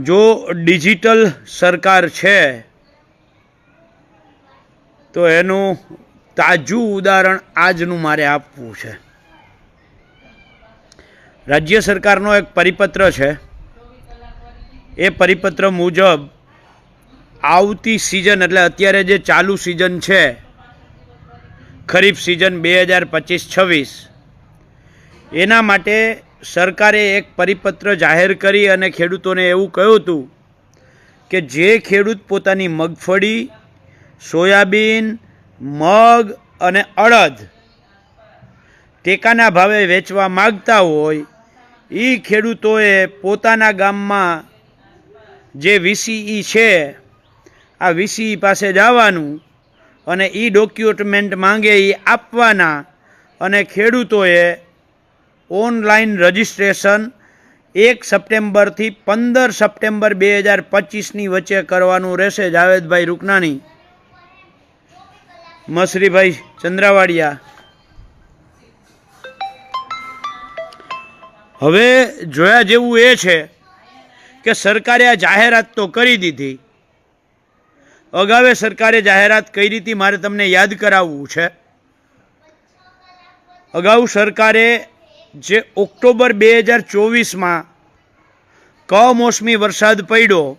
જો ડિજિટલ સરકાર છે, તો એનું તાજું ઉદાહરણ આજનું મારે આપવું છે. રાજ્ય સરકારનો એક પરિપત્ર છે. એ પરિપત્ર મુજબ આવતી સિઝન એટલે અત્યારે જે ચાલુ સિઝન છે, ખરીફ સિઝન બે હજાર પચીસ છવ્વીસ, એના માટે સરકારે એક પરિપત્ર જાહેર કરી અને ખેડૂતોને એવું કહ્યું હતું કે જે ખેડૂત પોતાની મગફળી, સોયાબીન, મગ અને અડદ ટેકાના ભાવે વેચવા માગતા હોય એ ખેડૂતોએ પોતાના ગામમાં જે વીસીઈ છે, આ વીસીઈ પાસે જવાનું અને એ ડોક્યુમેન્ટ માંગે એ આપવાના અને ખેડૂતોએ ઓનલાઈન રજિસ્ટ્રેશન એક સપ્ટેમ્બરથી પંદર સપ્ટેમ્બર બે હજાર પચીસની વચ્ચે કરવાનું રહેશે જાવેદભાઈ રૂકનાણી. મસરીભાઈ ચંદ્રાવાડિયા. હવે જોયા જેવું એ છે કે સરકારે આ જાહેરાત તો કરી દીધી. અગાવે સરકારે જાહેરાત કરી હતી, મારે તમને યાદ કરાવવું છે. અગાઉ સરકારે જે ઓક્ટોબર બે હજાર ચોવીસમાં કમોસમી વરસાદ પડ્યો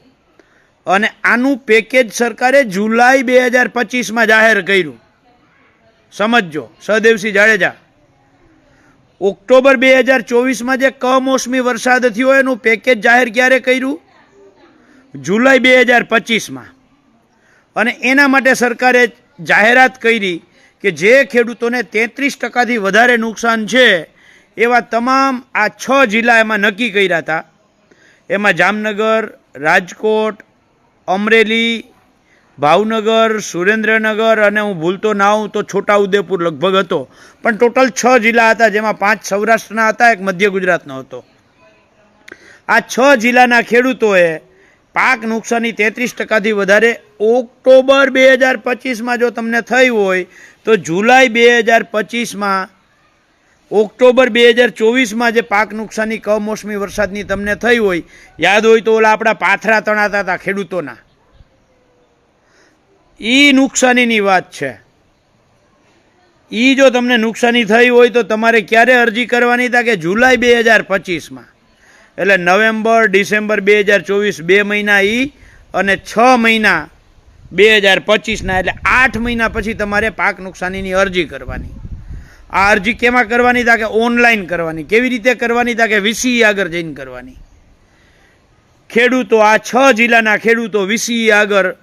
અને આનું પેકેજ સરકારે જુલાઈ બે હજાર પચીસમાં જાહેર કર્યું. સમજજો, સહદેવસિંહ જાડેજા. ઓક્ટોબર બે હજાર ચોવીસમાં જે કમોસમી વરસાદ થયો એનું પેકેજ જાહેર ક્યારે કર્યું? જુલાઈ બે હજાર પચીસમાં. અને એના માટે સરકારે જાહેરાત કરી કે જે ખેડૂતોને તેત્રીસ ટકાથી વધારે નુકસાન છે એવા તમામ આ છ જિલ્લા એમાં નક્કી કર્યા હતા. એમાં જામનગર, રાજકોટ, અમરેલી, ભાવનગર, સુરેન્દ્રનગર અને હું ભૂલતો ના હોઉં તો છોટાઉદેપુર લગભગ હતો. પણ ટોટલ છ જિલ્લા હતા જેમાં પાંચ સૌરાષ્ટ્રના હતા, એક મધ્ય ગુજરાતનો હતો. આ છ જિલ્લાના ખેડૂતોએ પાક નુકસાની તેત્રીસ ટકાથી વધારે. ઓક્ટોબર બે હજાર પચીસમાં જો તમને થઈ હોય તો જુલાઈ બે હજાર પચીસમાં ઓક્ટોબર બે હજાર ચોવીસમાં જે પાક નુકસાની, કમોસમી વરસાદની તમને થઈ હોય, યાદ હોય તો ઓલા આપણા પાથરા તણાતા હતા ખેડૂતોના. એ નુકસાનીની વાત છે. એ જો તમને નુકસાની થઈ હોય તો તમારે ક્યારે અરજી કરવાની હતા કે જુલાઈ બે હજાર પચીસમાં? એટલે નવેમ્બર, ડિસેમ્બર બે હજાર ચોવીસ બે મહિના એ અને છ મહિના બે હજાર પચીસના, એટલે આઠ મહિના પછી તમારે પાક નુકસાનીની અરજી કરવાની. આ અરજી કેમાં કરવાની તા કે ઓનલાઈન કરવાની? કેવી રીતે કરવાની તા કે વીસી આગળ જઈને કરવાની? ખેડૂતો, આ છ જિલ્લાના ખેડૂતો વીસી આગળ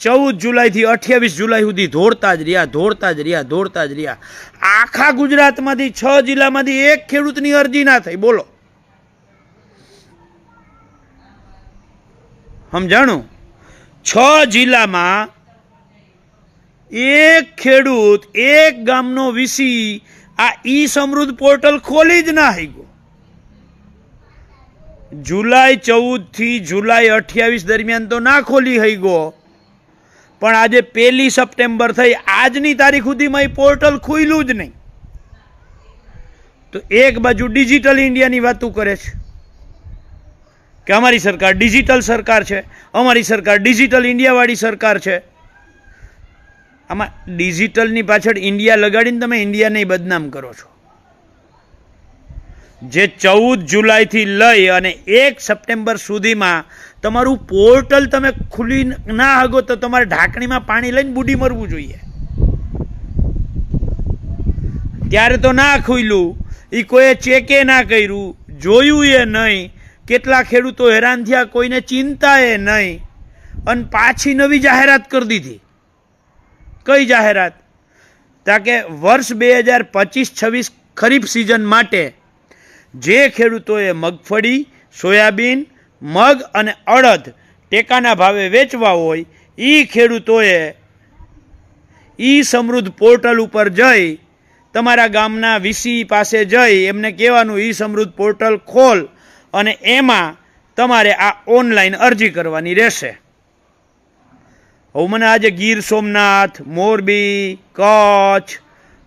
ચૌદ જુલાઈથી અઠ્યાવીસ જુલાઈ સુધી દોડતા જ રહ્યા, દોડતા જ રહ્યા, દોડતા જ રહ્યા. આખા ગુજરાતમાંથી છ જિલ્લામાંથી એક ખેડૂતની અરજી ના થઈ. બોલો. સમજાણું? છ જિલ્લામાં એક ખેડૂત, એક ગામનો વીસી, આ ઈ સમૃદ્ધ પોર્ટલ ખોલી જ ના ગયો જુલાઈ ચૌદથી જુલાઈ અઠ્યાવીસ દરમિયાન તો ના ખોલી હઈ ગયો પણ આજે પહેલી સપ્ટેમ્બર થઈ, આજની તારીખ સુધીમાં એ પોર્ટલ ખુલ્યું જ નહીં. તો એક બાજુ ડિજિટલ ઇન્ડિયાની વાતો કરે છે. કે અમારી સરકાર ડિજિટલ સરકાર છે, અમારી સરકાર ડિજિટલ ઇન્ડિયાવાળી સરકાર છે. આમાં ડિજિટલની પાછળ ઇન્ડિયા લગાડીને તમે ઇન્ડિયાને બદનામ કરો છો. જે ચૌદ જુલાઈથી લઈ અને એક સપ્ટેમ્બર સુધીમાં તમારું પોર્ટલ તમે ખુલી ના હગો તો તમારે ઢાંકણીમાં પાણી લઈને બુડી મરવું જોઈએ. ત્યારે તો ના ખુલ્યું એ કોઈએ ચેકે ના કર્યું. જોયું એ નહીં. કેટલા ખેડૂતો હેરાન થયા, કોઈને ચિંતા એ નહીં. અને પાછી નવી જાહેરાત કરી દીધી. કઈ જાહેરાત? તાકે વર્ષ બે હજાર પચીસ છવ્વીસ ખરીફ સિઝન માટે જે ખેડૂતોએ મગફળી, સોયાબીન, મગ અને અડદ ટેકાના ભાવે વેચવા હોય એ ખેડૂતોએ ઈ સમૃદ્ધ પોર્ટલ ઉપર જઈ, તમારા ગામના વીસી પાસે જઈ, એમને કહેવાનું ઈ સમૃદ્ધ પોર્ટલ ખોલ અને એમાં તમારે આ ઓનલાઈન અરજી કરવાની રહેશે. હવે મને આજે ગીર સોમનાથ, મોરબી, કચ્છ,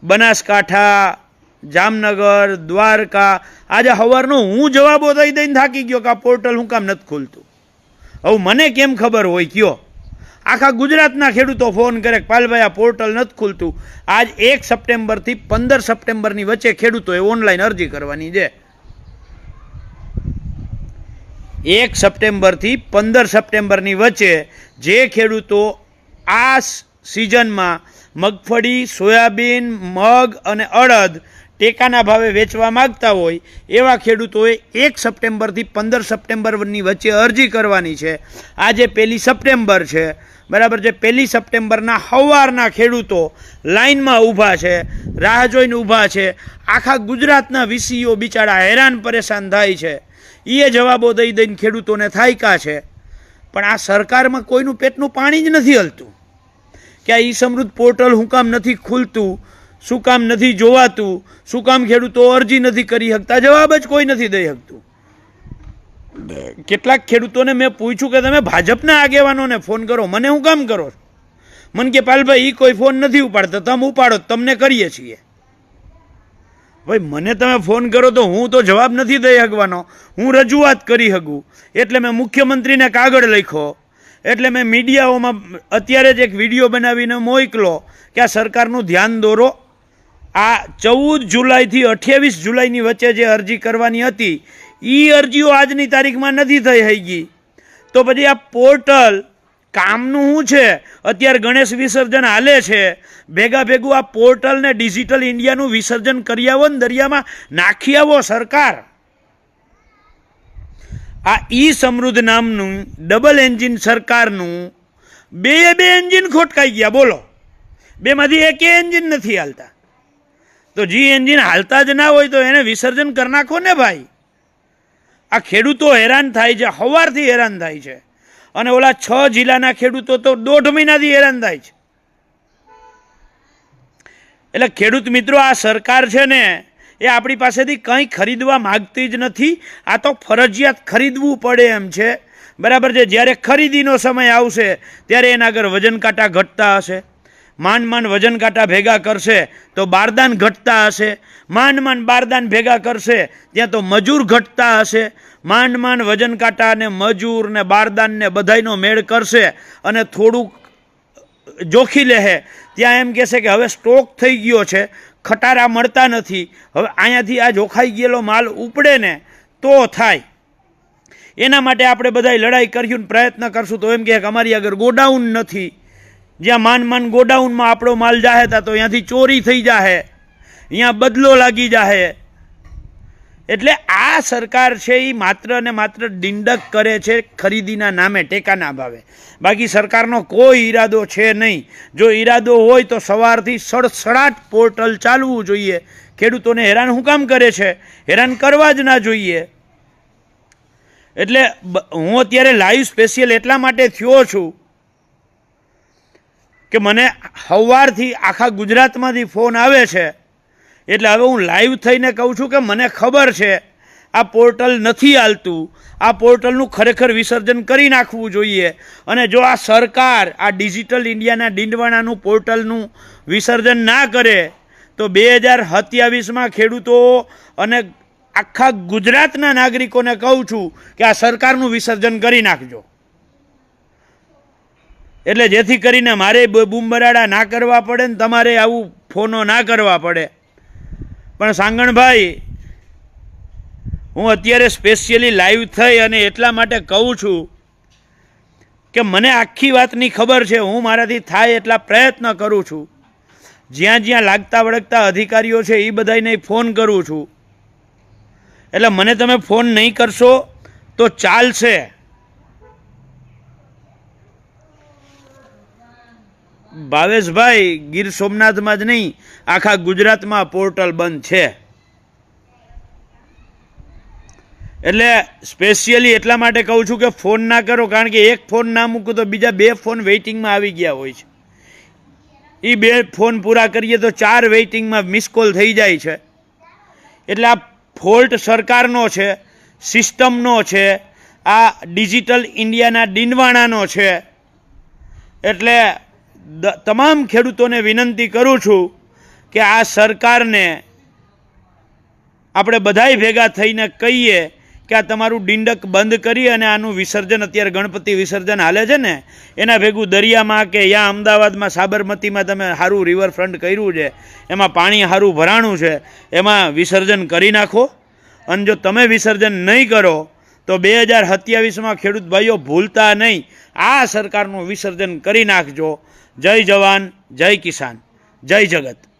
બનાસકાંઠા, જામનગર, દ્વારકા. આજે સવારનો હું જવાબો દઈ દઈને થાકી ગયો કે આ પોર્ટલ હું કામ નથી ખુલતું. હવે મને કેમ ખબર હોય કયો? આખા ગુજરાતના ખેડૂતો ફોન કરે પાલભાઈ, આ પોર્ટલ નથી ખુલતું. આજ એક સપ્ટેમ્બરથી પંદર સપ્ટેમ્બરની વચ્ચે ખેડૂતોએ ઓનલાઈન અરજી કરવાની છે. એક સપ્ટેમ્બરથી પંદર સપ્ટેમ્બરની વચ્ચે જે ખેડૂતો આ સિઝનમાં મગફળી, સોયાબીન, મગ અને અડદ ટેકાના ભાવે વેચવા માંગતા હોય, એવા ખેડૂતોએ એક સપ્ટેમ્બરથી પંદર સપ્ટેમ્બરની વચ્ચે અરજી કરવાની છે. આજે પહેલી સપ્ટેમ્બર છે. બરાબર છે? પહેલી સપ્ટેમ્બરના સવારના ખેડૂતો લાઇનમાં ઊભા છે, રાહ જોઈને ઊભા છે. આખા ગુજરાતના વીસીઓ બિચારા હેરાન પરેશાન થાય છે. એ જવાબો દઈ દઈને ખેડૂતોને થાયકા છે? પણ આ સરકારમાં કોઈનું પેટનું પાણી જ નથી હલતું. કે આ ઈ સમૃદ્ધ પોર્ટલ શું કામ નથી ખુલતું, શું કામ નથી જોવાતું, શું કામ ખેડૂતો અરજી નથી કરી શકતા, જવાબ જ કોઈ નથી દઈ શકતું. કેટલાક ખેડૂતોને મેં પૂછ્યું કે તમે ભાજપના આગેવાનોને ફોન કરો, મને હું કામ કરો મન કે પાલભાઈ એ કોઈ ફોન નથી ઉપાડતા, તમે ઉપાડો, તમને કરીએ છીએ. ભાઈ, મને તમે ફોન કરો તો હું તો જવાબ નથી દઈ શકવાનો હું રજૂઆત કરી શકું એટલે મેં મુખ્યમંત્રીને કાગળ લખ્યો. એટલે મેં મીડિયાઓમાં અત્યારે જ એક વીડિયો બનાવીને મોકલો કે આ સરકારનું ધ્યાન દોરો. આ ચૌદ જુલાઈથી અઠ્યાવીસ જુલાઈની વચ્ચે જે અરજી કરવાની હતી એ અરજીઓ આજની તારીખમાં નથી થઈ હઈ તો પછી આ પોર્ટલ કામનું શું છે? અત્યારે ગણેશ વિસર્જન હાલે છે. ભેગા ભેગું આ પોર્ટલ ને ડિજિટલ ઇન્ડિયાનું વિસર્જન કરી આવો ને દરિયામાં. નાખી આવો સરકાર. આ ઈ સમૃદ્ધ નામનું ડબલ એન્જિન સરકારનું, બે બે એન્જિન ખોટકાઈ ગયા, બોલો. બેમાંથી એક એન્જિન નથી હાલતા. તો જે એન્જિન હાલતા જ ના હોય તો એને વિસર્જન કરી નાખો ને ભાઈ. આ ખેડૂતો હેરાન થાય છે સવારથી હેરાન થાય છે. અને ઓલા છ જિલ્લાના ખેડૂતો તો દોઢ મહિનાથી હેરાન થાય છે. એટલે ખેડૂત મિત્રો, આ સરકાર છે ને, એ આપણી પાસેથી કંઈ ખરીદવા માગતી જ નથી. આ તો ફરજિયાત ખરીદવું પડે એમ છે. બરાબર છે? જ્યારે ખરીદીનો સમય આવશે, ત્યારે એના આગળ વજન કાંટા ઘટતા હશે. માંડ માંડ વજન કાંટા ભેગા કરશે તો બારદાન ઘટતા હશે. માંડ માંડ બારદાન ભેગા કરશે ત્યાં તો મજૂર ઘટતા હશે. માંડ માંડ વજન કાંટા ને મજૂર ને બારદાન ને બધાયનો મેળ કરશે અને થોડુંક જોખી લેહે ત્યાં એમ કહેશે કે હવે સ્ટોક થઈ ગયો છે, ખટારા મળતા નથી. હવે અહીંયાથી આ જોખાઈ ગયેલો માલ ઉપડે ને તો થાય. એના માટે આપણે બધાય લડાઈ કર્યું પ્રયત્ન કરશું તો એમ કહે કે અમારી આગળ ગોડાઉન નથી. જ્યાં માન માન ગોડાઉનમાં આપણો માલ જાહે તા તો અહીંયાથી ચોરી થઈ જાહે. અહીંયા બદલો લાગી જાહે. એટલે આ સરકાર છે એ માત્ર ને માત્ર ડિંડક કરે છે ખરીદીના નામે ટેકાના ભાવે. બાકી સરકારનો કોઈ ઈરાદો છે નહીં. જો ઈરાદો હોય તો સવારથી સડસડાટ પોર્ટલ ચાલવું જોઈએ. ખેડૂતોને હેરાન હું કામ કરે છે? હેરાન કરવા જ ના જોઈએ. એટલે હું અત્યારે લાઈવ સ્પેશિયલ એટલા માટે થયો છું કે મને સવારથી આખા ગુજરાતમાંથી ફોન આવે છે. એટલે હવે હું લાઈવ થઈને કહું છું કે મને ખબર છે, આ પોર્ટલ નથી હાલતું આ પોર્ટલનું ખરેખર વિસર્જન કરી નાખવું જોઈએ. અને જો આ સરકાર, આ ડિજિટલ ઇન્ડિયાના ડીંડવાણાનું પોર્ટલનું વિસર્જન ના કરે, તો બે હજાર સત્યાવીસમાં ખેડૂતો અને આખા ગુજરાતના નાગરિકોને કહું છું કે આ સરકારનું વિસર્જન કરી નાખજો. એટલે જેથી કરીને મારે બૂમબરાડા ના કરવા પડે ને તમારે આવું ફોનો ના કરવા પડે. પણ સાંગણભાઈ, હું અત્યારે સ્પેશિયલી લાઈવ થઈ અને એટલા માટે કહું છું કે મને આખી વાતની ખબર છે, હું મારાથી થાય એટલા પ્રયત્ન કરું છું. જ્યાં જ્યાં લાગતા વળગતા અધિકારીઓ છે એ બધાને ફોન કરું છું. એટલે મને તમે ફોન નહીં કરશો તો ચાલશે. ભાવેશભાઈ, ગીર સોમનાથમાં જ નહીં, આખા ગુજરાતમાં પોર્ટલ બંધ છે. એટલે સ્પેશિયલી એટલા માટે કહું છું કે ફોન ના કરો, કારણ કે એક ફોન ના મૂકું તો બીજા બે ફોન વેઇટિંગમાં આવી ગયા હોય છે. એ બે ફોન પૂરા કરીએ તો ચાર વેઇટિંગમાં મિસ કોલ થઈ જાય છે. એટલે આ ફોલ્ટ સરકારનો છે, સિસ્ટમનો છે, આ ડિજિટલ ઇન્ડિયાના ડીંડવાણાનો છે. એટલે તમામ ખેડૂતોને વિનંતી કરું છું કે આ સરકારને આપણે બધાય ભેગા થઈને કહીએ કે આ તમારું ડિંડક બંધ કરી અને આનું વિસર્જન અત્યારે ગણપતિ વિસર્જન હાલે છે ને, એના ભેગું દરિયામાં કે યા અમદાવાદમાં સાબરમતીમાં તમે સારું રિવરફ્રન્ટ કર્યું છે, એમાં પાણી સારું ભરાણું છે, એમાં વિસર્જન કરી નાખો. અને જો તમે વિસર્જન નહીં કરો, તો બે હજાર સત્યાવીસમાં ખેડૂત ભાઈઓ ભૂલતા નહીં. આ સરકારનું વિસર્જન કરી નાખજો. જય જવાન જય કિસાન જય જગત.